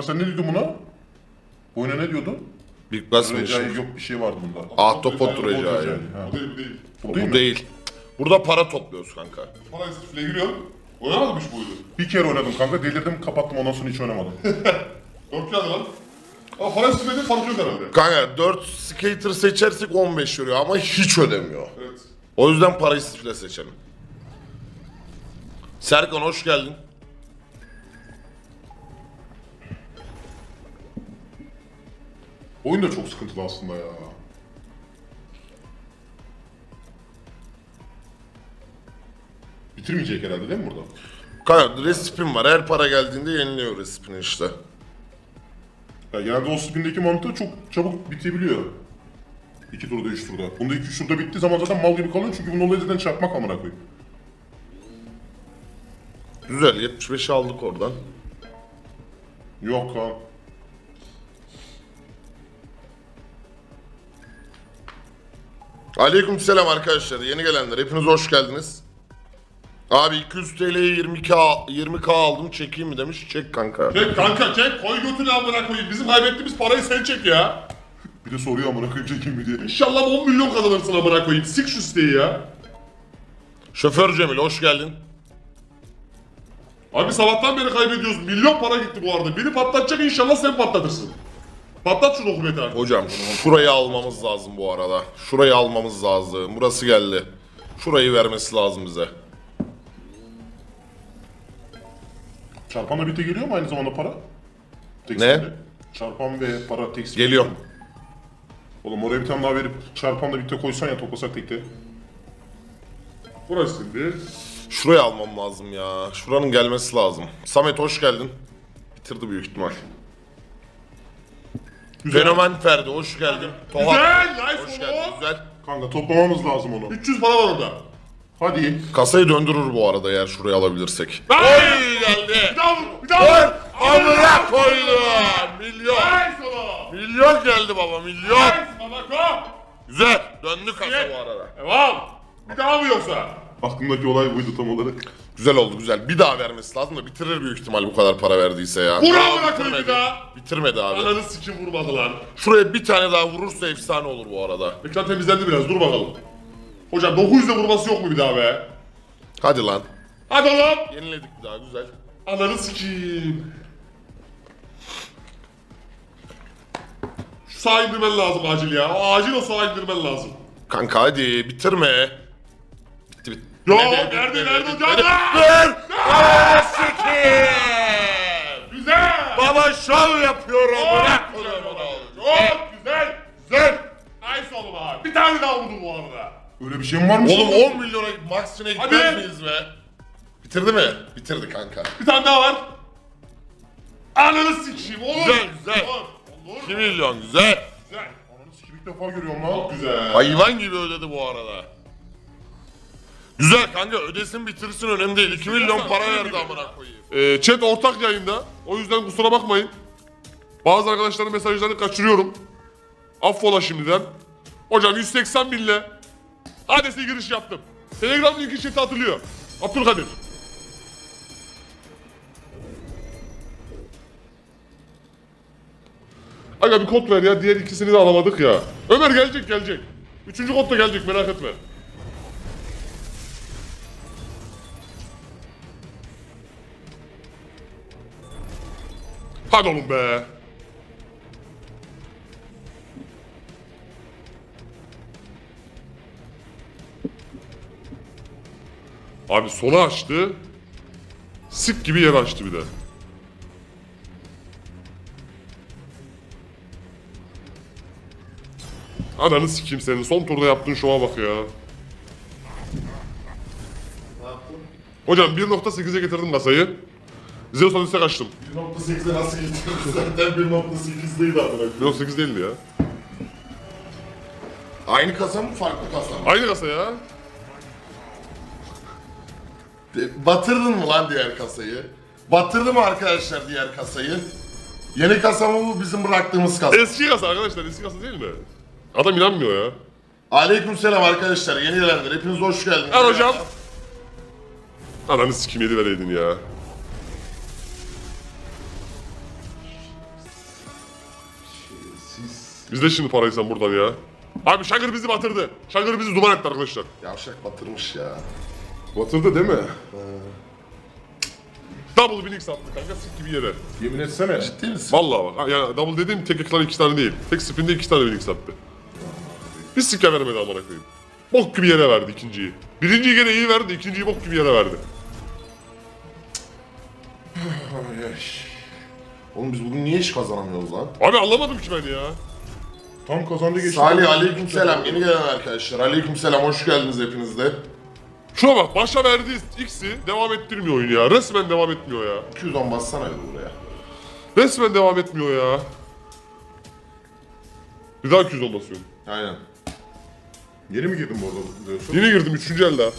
Hocam sen ne diyordun buna? Bu oyuna ne diyordun? Big Bass Recai Mission. yok bir şey vardı bunda. Ahtapot Recai. Ha. Bu değil bu değil. Bu Bu değil mi? değil. Burada para topluyoruz kanka. Parayı sırfle giriyor. Oynamamış bu oyunu. Bir kere oynadım kanka delirdim kapattım ondan sonra hiç oynamadım. Dört kağıdı lan. Ama parayı sırfle değil farkı yok herhalde. Kanka 4 skater seçersek 15 veriyor ama hiç ödemiyor. Evet. O yüzden parayı sifle seçelim. Serkan hoş geldin. Oyun da çok sıkıntılı aslında ya. Bitirmeyecek herhalde değil mi burada? Kanka resipim var. Her para geldiğinde yeniliyor resipini işte. Ya genelde o spindeki mantığı çok çabuk bitebiliyor. İki turda, üç turda. Bunda iki, üç turda bittiği zaman zaten mal gibi kalıyor çünkü bunun olayı zaten çarpmak amına koyayım. Güzel 75 aldık oradan. Yok kan. Aleyküm selam arkadaşlar. Yeni gelenler. Hepiniz hoş geldiniz. Abi 200 TL'ye 20k 20k aldım çekeyim mi demiş. Çek kanka. Çek kanka çek koy götünü amına koyayım. Bizim kaybettiğimiz parayı sen çek ya. Bir de soruyor amına koyayım çekeyim mi diye. İnşallah 10 milyon kazanırsın amına koyayım. Sik şu siteyi ya. Şoför Cemil hoş geldin. Abi sabahtan beri kaybediyoruz. Milyon para gitti bu arada. Biri patlatacak inşallah sen patlatırsın. Patlat şu dokumenti artık. Hocam şurayı almamız lazım bu arada. Şurayı almamız lazım. Burası geldi. Şurayı vermesi lazım bize. Çarpanla birlikte geliyor mu aynı zamanda para? Tek Ne? Çarpan ve para tek spinde. Geliyor. Oğlum oraya bir tane daha verip çarpanla birlikte koysan ya toplasak tekte. Burası şimdi. Şurayı almam lazım ya. Şuranın gelmesi lazım. Samet hoş geldin. Bitirdi büyük ihtimal. Fenomen Ferdi hoş geldin. Toha Güzel, nice hoş oğlum. geldin. Güzel. Kanka toplamamız lazım onu. 300 para var orada. Hadi. Kasayı döndürür bu arada eğer şurayı alabilirsek. Ay! Oy geldi. Bir daha vur, bir daha vur. Amına koydum. Milyon. Nice oğlum. Milyon geldi baba milyon. Nice babako. Güzel. Döndü kasa bu arada. Devam. Bir daha mı yoksa? Aklımdaki olay buydu tam olarak. Güzel oldu güzel. Bir daha vermesi lazım da bitirir büyük ihtimal bu kadar para verdiyse ya. Vur amına koyayım bir bitirmedi. daha. Bitirmedi abi. Ananı sikim vurmadı lan. Şuraya bir tane daha vurursa efsane olur bu arada. Ekran temizlendi biraz dur bakalım. Hocam 900'de vurması yok mu bir daha be? Hadi lan. Hadi oğlum. Yeniledik bir daha güzel. Ananı sikeyim. Şu sağa indirmen lazım acil ya. O acil o sağa indirmen lazım. Kanka hadi bitirme. Bitmedi, nerede nerede hocam? Dur! Aa, sikeyim! Güzel. Baba şov yapıyorum. Bırak onu. Çok güzel. Güzel. Nice oğlum abi. Bir tane daha vurdum bu arada. Öyle bir şey mi varmış? Oğlum 10 milyona maksimine gitmez miyiz be? Bitirdi mi? Bitirdi kanka. Bir tane daha var. Ananı sikeyim oğlum. Güzel, güzel. Olur. Olur. 2 milyon güzel. Güzel. Ananı sikim ilk defa görüyorum lan. Çok güzel. Hayvan gibi ödedi bu arada. Güzel kanka ödesin bitirsin önemli değil. 2 milyon para verdi amına koyayım. Ee, chat ortak yayında. O yüzden kusura bakmayın. Bazı arkadaşların mesajlarını kaçırıyorum. Affola şimdiden. Hocam 180 binle Hades'e giriş yaptım. Telegram linki chat'i hatırlıyor. Abdülkadir. Aga bir kod ver ya. Diğer ikisini de alamadık ya. Ömer gelecek gelecek. Üçüncü kod da gelecek merak etme. Hadi oğlum be. Abi sonu açtı. Sik gibi yer açtı bir de. Ananı sikeyim senin. Son turda yaptığın şova bak ya. Hocam 1.8'e getirdim kasayı. Zeus Hadis'e kaçtım. 1.8'e nasıl getirdin? Zaten 1.8'deydi amına 1.8 değildi ya. Aynı kasa mı farklı kasa mı? Aynı kasa ya. De- Batırdın mı lan diğer kasayı? Batırdı mı arkadaşlar diğer kasayı? Yeni kasa mı bu bizim bıraktığımız kasa? Eski kasa arkadaşlar eski kasa değil mi? Adam inanmıyor ya. Aleykümselam arkadaşlar yeni gelenler hepiniz hoş geldiniz. Ver hocam. Ananı sikim yedi vereydin ya. Bizde şimdi parayı sen buradan ya. Abi Şagır bizi batırdı. Şagır bizi duman etti arkadaşlar. Yavşak batırmış ya. Batırdı değil mi? Double winning sattı kanka sik gibi yere. Yemin etsene. Ciddi misin? Vallahi bak yani double dediğim tek ekran iki tane değil. Tek spinde iki tane winning sattı. Bir sikke vermedi amına koyayım. Bok gibi yere verdi ikinciyi. Birinciyi gene iyi verdi, ikinciyi bok gibi yere verdi. Ay, ay. Oğlum biz bugün niye hiç kazanamıyoruz lan? Abi anlamadım ki ben ya. Tam kazandı geçti. Salih aleykümselam yeni gelen arkadaşlar. Aleykümselam hoş geldiniz hepiniz de. Şuna bak başa verdiği X'i devam ettirmiyor oyunu ya. Resmen devam etmiyor ya. 210 bassana bir buraya. Resmen devam etmiyor ya. Bir daha 200 olması oyun. Aynen. Yeni mi girdin bu arada diyorsun? Yine girdim 3. el daha.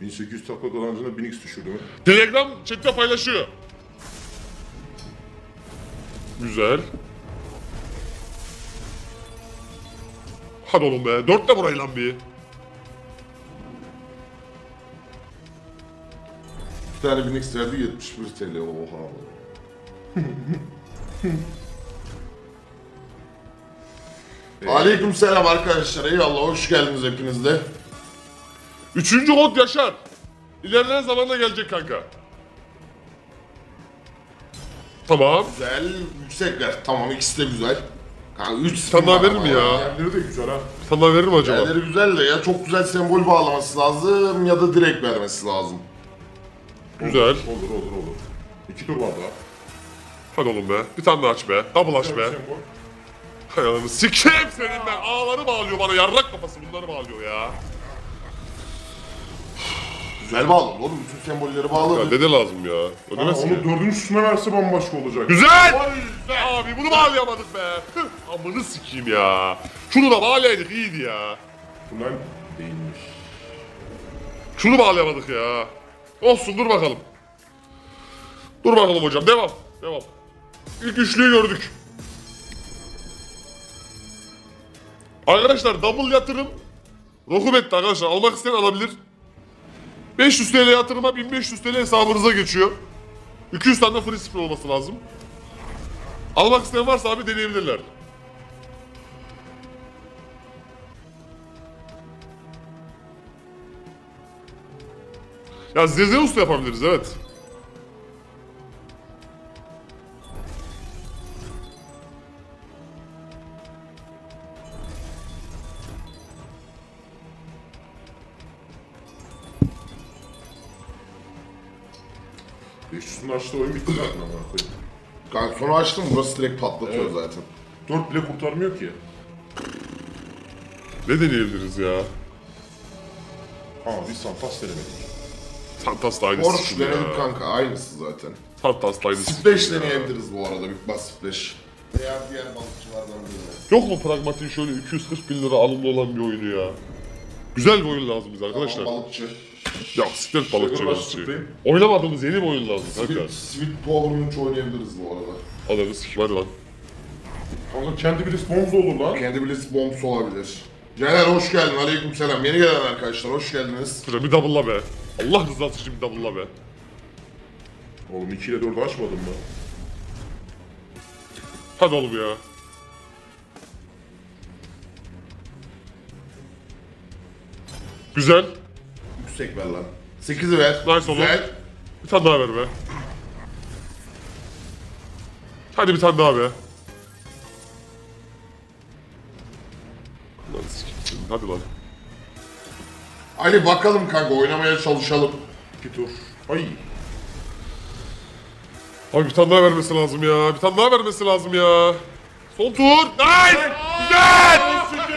1800 takla kazancına 1000x düşürdü mü? Telegram chatte paylaşıyor. Güzel. Hadi oğlum be. Dörtte burayı lan bir. Bir tane 1000x verdi 71 TL oha. Aleykümselam arkadaşlar. Eyvallah hoş geldiniz hepiniz de. Üçüncü kod Yaşar. İlerleyen zamanda gelecek kanka. Tamam. Güzel, yüksek ver. Tamam ikisi de güzel. Kanka 3 Sen daha verir mi ya? Yerleri de güzel ha. Sana verir mi acaba? Yerleri güzel de ya çok güzel sembol bağlaması lazım ya da direkt vermesi lazım. Güzel. Olur olur olur. İki tur var daha. Hadi oğlum be. Bir tane daha aç be. Double aç be. Sembol. Hay ananı sikeyim senin ben. Ağları bağlıyor bana. Yarrak kafası bunları bağlıyor ya. Güzel bağladı oğlum bütün sembolleri Ya bağladı. dede lazım ya. Ha, Ödemez onu ki. dördüncüsüne verse bambaşka olacak. Güzel! Abi bunu bağlayamadık be. Amını sikeyim ya. Şunu da bağlayaydık iyiydi ya. Bunlar değilmiş. Şunu bağlayamadık ya. Olsun dur bakalım. Dur bakalım hocam devam. Devam. İlk üçlüyü gördük. Arkadaşlar double yatırım. Rokubetti arkadaşlar almak isteyen alabilir. 500 TL yatırıma 1500 TL hesabınıza geçiyor. 200 tane free spin olması lazım. Almak isteyen varsa abi deneyebilirler. Ya Zezeus da yapabiliriz evet. Beşüncüsünün açtığı oyun bitti zaten ama. koyayım. Kanka sonra açtım burası direkt patlatıyor zaten. Dört bile kurtarmıyor ki. Ne deneyebiliriz ya? Ha biz Santas denemedik. Santas da aynısı Porsche şimdi ya. denedik kanka aynısı zaten. Santas da aynısı. Splash deneyebiliriz bu arada Big Bass Splash. Veya diğer balıkçılardan birine. Yok mu pragmatik şöyle 240 bin lira alımlı olan bir oyunu ya? Güzel bir oyun lazım bize arkadaşlar. Tamam, balıkçı. Ya siktir balıkçı Şöyle balıkçı. Oynamadığımız yeni bir oyun lazım kanka. Sweet, Sweet Power'un üç oynayabiliriz bu arada. Adamı sikim hadi lan. Kanka kendi bir bombs olur lan. Kendi Blitz Bombs olabilir. Caner hoş geldin. Aleykümselam. Yeni gelen arkadaşlar hoş geldiniz. Şuraya bir double'la be. Allah rızası için bir double'la be. Oğlum 2 ile 4'ü açmadın mı? Hadi oğlum ya. Güzel. Yüksek ver lan. 8'i ver. Nice oğlum. Güzel. Bir tane daha ver be. Hadi bir tane daha be. Lan sikeyim. Hadi lan. Ali bakalım kanka oynamaya çalışalım. 2 tur. Ay. Abi bir tane daha vermesi lazım ya. Bir tane daha vermesi lazım ya. Son tur. Nice! Güzel!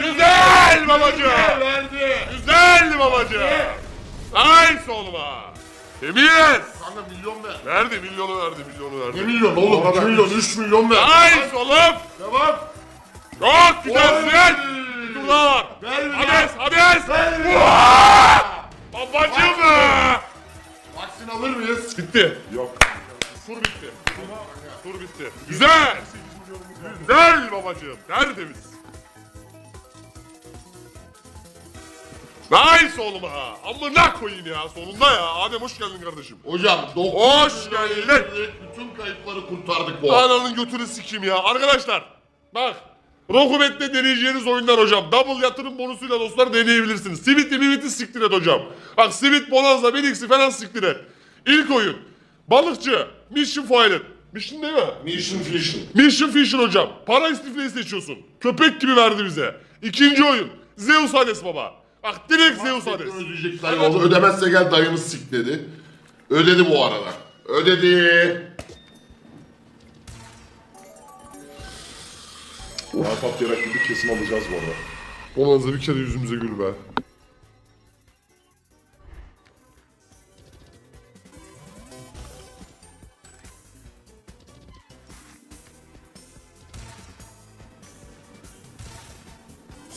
Güzel babacığım! verdi. Güzel babacığım! Nice oğluma! Temiz! Kanka milyon ver. Verdi milyonu verdi milyonu Ne verdi. milyon oğlum? 2 milyon, 3 milyon ver. Nice oğlum! Devam. Çok güzelsin! Bir tur daha var. Ver bir Hades! Hades! Babacığım! Vaksin alır mıyız? Bitti. Yok. Tur bitti. Tur bitti. Güzel! Güzel babacığım. Tertemiz. Oğlum ha. Amına koyayım ya sonunda ya. Adem hoş geldin kardeşim. Hocam 9 Hoş geldin. Bütün kayıpları kurtardık bu. Ananın götünü sikeyim ya. Arkadaşlar bak. Rokubet'te deneyeceğiniz oyunlar hocam. Double yatırım bonusuyla dostlar deneyebilirsiniz. Sweet'i mivit'i siktir et hocam. Bak Sweet Bonanza, Benix'i falan siktir et. İlk oyun. Balıkçı. Mission Foilet. Mission değil mi? Mission Vision. Mission Fisher hocam. Para istifleyi seçiyorsun. Köpek gibi verdi bize. İkinci oyun. Zeus Hades baba. Bak direkt Zeus Hades. Ödeyecek dayı oldu. Ödemezse gel dayını sik dedi. Ödedi bu arada. Ödedi. Daha patlayarak bir kesim alacağız bu arada. Bonanza bir kere yüzümüze gül be.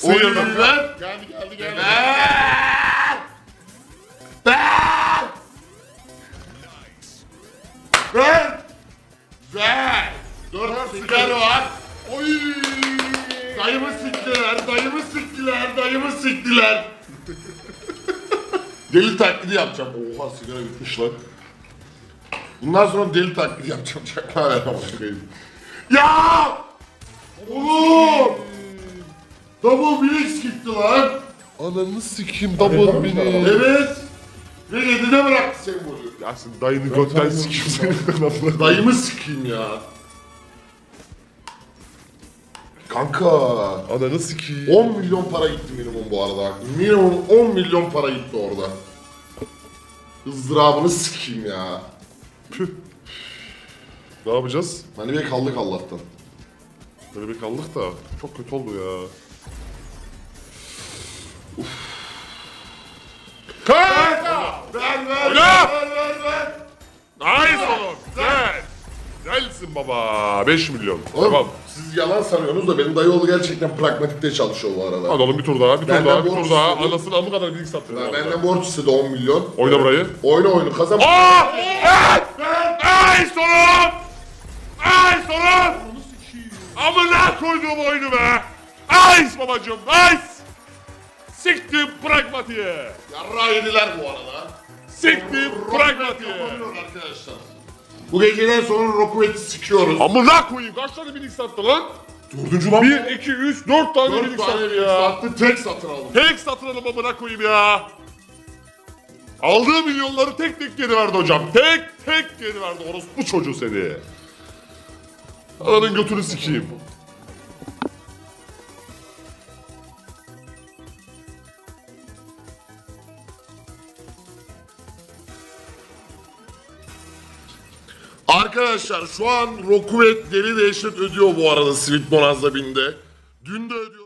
Ver. Geldi geldi geldi. Ver. Ver. Dört sigara var. Oy. Dayımı siktiler, dayımı siktiler, dayımı siktiler. deli taklidi yapacağım. Oha sigara bitmiş lan. Bundan sonra deli taklidi yapacağım. Çakma ver ama. Ya! Oğlum! Double BX gitti lan. Ananı sikeyim double bini. Evet. Ve yedide bıraktı sembolü. Yasin dayını götten sikeyim seni. Dayımı sikeyim ya. Kanka. Ananı sikeyim. 10 milyon para gitti minimum bu arada. Minimum 10 milyon para gitti orada. Izdırabını sikeyim ya. Ne yapacağız? Hani bir kaldık Allah'tan. Böyle bir kaldık da çok kötü oldu ya. Kanka! Ver ver Oyna! ver ver ver. Nice oğlum. Güzel. Güzelsin baba. 5 milyon. Oğlum Tamam. siz yalan sanıyorsunuz da benim dayıoğlu gerçekten pragmatikte çalışıyor bu arada. Hadi oğlum bir tur daha, bir tur Benden daha, bir borç tur daha. istedim. Anasını amı kadar bilgi sattın. Ya benden borç istedi 10 milyon. Oyna burayı. Oyna oyunu kazan. Aa! Evet! Nice oğlum! Nice oğlum! Amına koyduğum oyunu be! Nice babacım, nice! Siktim pragmatiğe! Yarra yediler bu arada. Siktim pragmatiğe! Yapamıyor arkadaşlar. Bu geceden sonra Rokubet'i sikiyoruz. Amına koyayım kaç tane bilik sattı lan? Dördüncü lan 1, 2, 3, 4 tane 4 bilik tane sattı ya. sattı tek satın aldım. Tek satın alıp amına koyayım ya. Aldığı milyonları tek tek geri verdi hocam. Tek tek geri verdi orospu çocuğu seni. Ananın götünü sikeyim. Arkadaşlar şu an Rokubet deli dehşet ödüyor bu arada Sweet Bonanza binde. Dün de ödüyor.